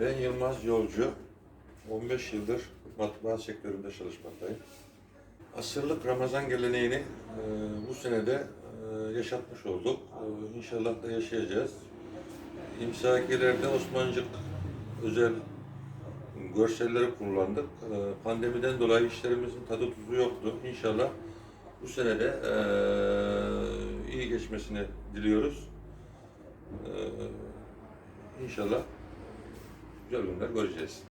Ben Yılmaz Yolcu. 15 yıldır matbaa sektöründe çalışmaktayım. Asırlık Ramazan geleneğini e, bu senede e, yaşatmış olduk. E, inşallah da yaşayacağız. İmsakilerde Osmancık özel görselleri kullandık. E, pandemiden dolayı işlerimizin tadı tuzu yoktu. İnşallah bu senede e, iyi geçmesini diliyoruz. E, inşallah güzel günler göreceğiz.